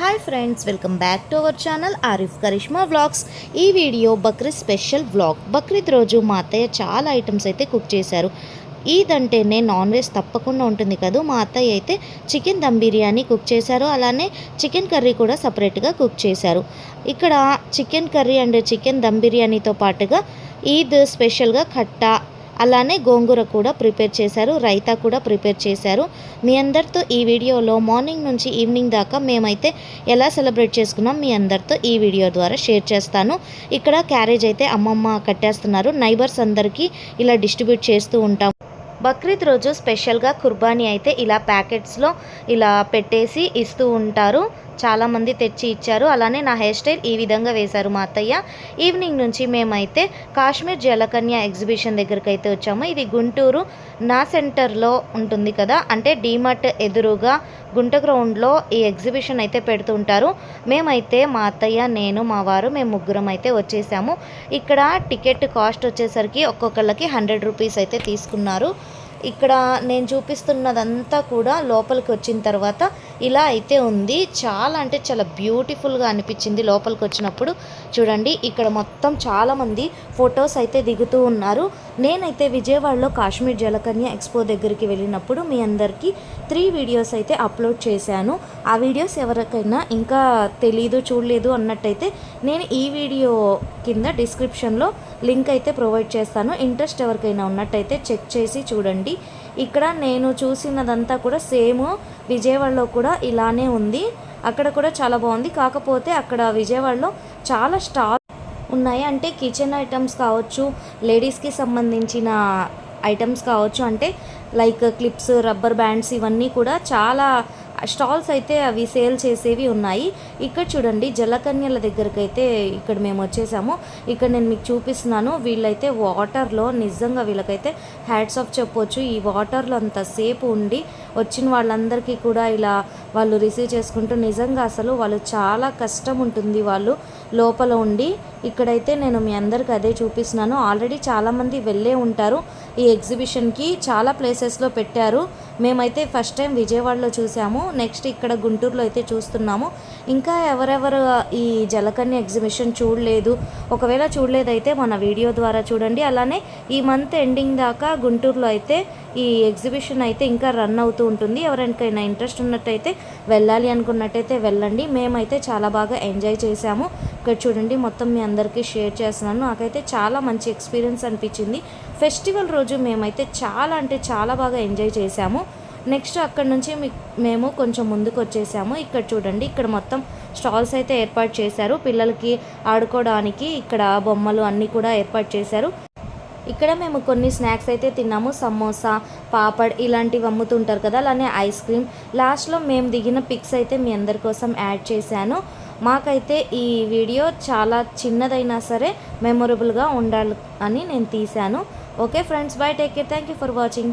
Hi friends welcome back to our channel Arif Karishma vlogs ఈ video Bakrid special vlog Bakrid రోజు మా అత్తయ్య చాలా ఐటమ్స్ అయితే కుక్ చేశారు. ఈద్ అంటేనే నాన్ వెజ్ తప్పకుండా ఉంటుంది కదా? మా అత్తయ్య అయితే చికెన్ దమ్ బిర్యానీ కుక్ చేశారు. అలానే చికెన్ కర్రీ కూడా సపరేట్గా కుక్ చేశారు. ఇక్కడ chicken curry and chicken dum బిర్యానీతో పాటుగా ఈద్ స్పెషల్గా ఖట్టా అలానే గోంగూర కూడా ప్రిపేర్ చేశారు రైతా కూడా ప్రిపేర్ చేశారు. మీ అందరితో ఈ వీడియోలో మార్నింగ్ నుంచి ఈవినింగ్ దాకా మేమైతే ఎలా సెలబ్రేట్ చేసుకున్నాం మీ అందరితో ఈ వీడియో ద్వారా షేర్ చేస్తాను. ఇక్కడ క్యారేజ్ అయితే అమ్మమ్మ కట్టేస్తున్నారు నైబర్స్ అందరికీ ఇలా డిస్ట్రిబ్యూట్ చేస్తూ ఉంటాం. బక్రీద్ రోజు స్పెషల్గా కుర్బానీ అయితే ఇలా ప్యాకెట్స్లో ఇలా పెట్టేసి ఇస్తూ ఉంటారు. చాలామంది తెచ్చి ఇచ్చారు. అలానే నా హెయిర్ స్టైల్ ఈ విధంగా వేశారు మా అత్తయ్య. ఈవినింగ్ నుంచి మేమైతే కాశ్మీర్ జలకన్య ఎగ్జిబిషన్ దగ్గరికి అయితే వచ్చాము. ఇది గుంటూరు నా సెంటర్లో ఉంటుంది కదా. అంటే డీమార్ట్ ఎదురుగా గుంట గ్రౌండ్లో ఈ ఎగ్జిబిషన్ అయితే పెడుతుంటారు మేమైతే మా అత్తయ్య నేను మా వారు మేము ముగ్గురం అయితే వచ్చేసాము. ఇక్కడ టికెట్ కాస్ట్ వచ్చేసరికి ఒక్కొక్కళ్ళకి హండ్రెడ్ రూపీస్ అయితే తీసుకున్నారు. ఇక్కడ నేను చూపిస్తున్నదంతా కూడా లోపలికి వచ్చిన తర్వాత ఇలా అయితే ఉంది. చాలా అంటే చాలా బ్యూటిఫుల్గా అనిపించింది లోపలికి వచ్చినప్పుడు. చూడండి ఇక్కడ మొత్తం చాలామంది ఫొటోస్ అయితే దిగుతూ ఉన్నారు. నేనైతే విజయవాడలో కాశ్మీర్ జలకన్య ఎక్స్పో దగ్గరికి వెళ్ళినప్పుడు మీ అందరికీ త్రీ వీడియోస్ అయితే అప్లోడ్ చేశాను. ఆ వీడియోస్ ఎవరికైనా ఇంకా తెలీదు చూడలేదు అన్నట్టయితే నేను ఈ వీడియో కింద డిస్క్రిప్షన్లో లింక్ అయితే ప్రొవైడ్ చేస్తాను. ఇంట్రెస్ట్ ఎవరికైనా ఉన్నట్టయితే చెక్ చేసి చూడండి. ఇక్కడ నేను చూసినదంతా కూడా సేమ్. విజయవాడలో కూడా ఇలానే ఉంది. అక్కడ కూడా చాలా బాగుంది. కాకపోతే అక్కడ విజయవాడలో చాలా స్టాల్ ఉన్నాయి. అంటే కిచెన్ ఐటమ్స్ కావచ్చు లేడీస్కి సంబంధించిన ఐటమ్స్ కావచ్చు. అంటే లైక్ క్లిప్స్ రబ్బర్ బ్యాండ్స్ ఇవన్నీ కూడా చాలా స్టాల్స్ అయితే అవి సేల్ చేసేవి ఉన్నాయి. ఇక్కడ చూడండి జలకన్యల దగ్గరకు అయితే ఇక్కడ మేము వచ్చేసాము. ఇక్కడ నేను మీకు చూపిస్తున్నాను వీళ్ళైతే వాటర్లో నిజంగా వీళ్ళకైతే హ్యాడ్స్ ఆఫ్ చెప్పొచ్చు. ఈ వాటర్లో అంతసేపు ఉండి వచ్చిన వాళ్ళందరికీ కూడా ఇలా వాళ్ళు రిసీవ్ చేసుకుంటూ నిజంగా అసలు వాళ్ళు చాలా కష్టం ఉంటుంది వాళ్ళు లోపల ఉండి. ఇక్కడైతే నేను మీ అందరికి అదే చూపిస్తున్నాను. ఆల్రెడీ చాలామంది వెళ్ళే ఉంటారు. ఈ ఎగ్జిబిషన్కి చాలా ప్లేసెస్లో పెట్టారు. మేమైతే ఫస్ట్ టైం విజయవాడలో చూసాము. నెక్స్ట్ ఇక్కడ గుంటూరులో అయితే చూస్తున్నాము. ఇంకా ఎవరెవరు ఈ జలకన్య ఎగ్జిబిషన్ చూడలేదు. ఒకవేళ చూడలేదైతే మన వీడియో ద్వారా చూడండి. అలానే ఈ మంత్ ఎండింగ్ దాకా గుంటూరులో అయితే ఈ ఎగ్జిబిషన్ అయితే ఇంకా రన్ అవుతూ ఉంటుంది. ఎవరికైనా ఇంట్రెస్ట్ ఉన్నట్టయితే వెళ్ళాలి అనుకున్నట్టయితే వెళ్ళండి. మేమైతే చాలా బాగా ఎంజాయ్ చేసాము ఇక్కడ చూడండి మొత్తం మీ అందరికీ షేర్ చేస్తున్నాను. నాకైతే చాలా మంచి ఎక్స్పీరియన్స్ అనిపించింది. ఫెస్టివల్ రోజు మేమైతే చాలా అంటే చాలా బాగా ఎంజాయ్ చేసాము నెక్స్ట్ అక్కడ నుంచి మేము కొంచెం ముందుకు వచ్చేసాము. ఇక్కడ చూడండి ఇక్కడ మొత్తం స్టాల్స్ అయితే ఏర్పాటు చేశారు. పిల్లలకి ఆడుకోవడానికి ఇక్కడ బొమ్మలు అన్నీ కూడా ఏర్పాటు చేశారు. ఇక్కడ మేము కొన్ని స్నాక్స్ అయితే తిన్నాము. సమోసా పాపడ్ ఇలాంటివి అమ్ముతుంటారు కదా అలానే ఐస్ క్రీమ్. లాస్ట్లో మేము దిగిన పిక్స్ అయితే మీ అందరి కోసం యాడ్ చేశాను. మాకైతే ఈ వీడియో చాలా చిన్నదైనా సరే మెమొరబుల్గా ఉండాలి అని నేను తీశాను. Okay friends bye take care. Thank you for watching.